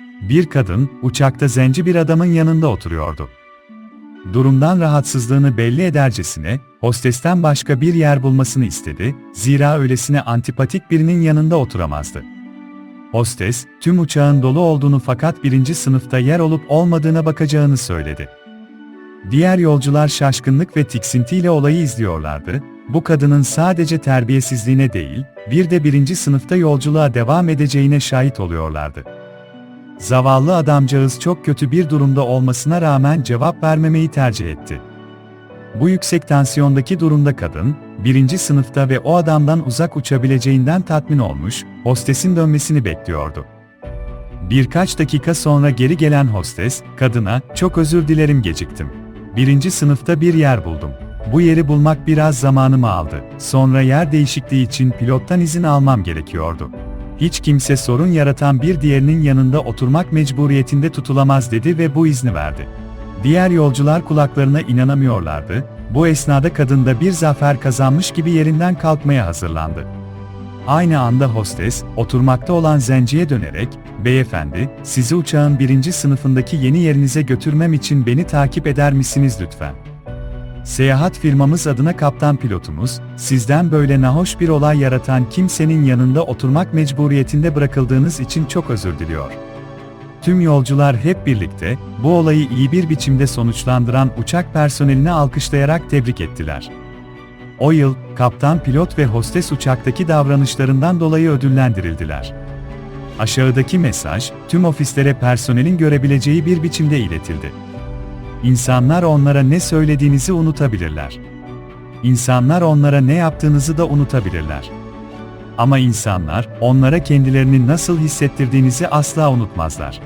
Bir kadın, uçakta zenci bir adamın yanında oturuyordu. Durumdan rahatsızlığını belli edercesine, hostesten başka bir yer bulmasını istedi, zira öylesine antipatik birinin yanında oturamazdı. Hostes, tüm uçağın dolu olduğunu fakat birinci sınıfta yer olup olmadığına bakacağını söyledi. Diğer yolcular şaşkınlık ve tiksintiyle olayı izliyorlardı, bu kadının sadece terbiyesizliğine değil, bir de birinci sınıfta yolculuğa devam edeceğine şahit oluyorlardı. Zavallı adamcağız çok kötü bir durumda olmasına rağmen cevap vermemeyi tercih etti. Bu yüksek tansiyondaki durumda kadın, birinci sınıfta ve o adamdan uzak uçabileceğinden tatmin olmuş, hostesin dönmesini bekliyordu. Birkaç dakika sonra geri gelen hostes, kadına, çok özür dilerim geciktim. Birinci sınıfta bir yer buldum. Bu yeri bulmak biraz zamanımı aldı. Sonra yer değişikliği için pilottan izin almam gerekiyordu. Hiç kimse sorun yaratan bir diğerinin yanında oturmak mecburiyetinde tutulamaz dedi ve bu izni verdi. Diğer yolcular kulaklarına inanamıyorlardı. Bu esnada kadın da bir zafer kazanmış gibi yerinden kalkmaya hazırlandı. Aynı anda hostes, oturmakta olan zenciye dönerek, ''Beyefendi, sizi uçağın birinci sınıfındaki yeni yerinize götürmem için beni takip eder misiniz lütfen?'' Seyahat firmamız adına kaptan pilotumuz, sizden böyle nahoş bir olay yaratan kimsenin yanında oturmak mecburiyetinde bırakıldığınız için çok özür diliyor. Tüm yolcular hep birlikte, bu olayı iyi bir biçimde sonuçlandıran uçak personelini alkışlayarak tebrik ettiler. O yıl, kaptan pilot ve hostes uçaktaki davranışlarından dolayı ödüllendirildiler. Aşağıdaki mesaj, tüm ofislere personelin görebileceği bir biçimde iletildi. İnsanlar onlara ne söylediğinizi unutabilirler. İnsanlar onlara ne yaptığınızı da unutabilirler. Ama insanlar, onlara kendilerini nasıl hissettirdiğinizi asla unutmazlar.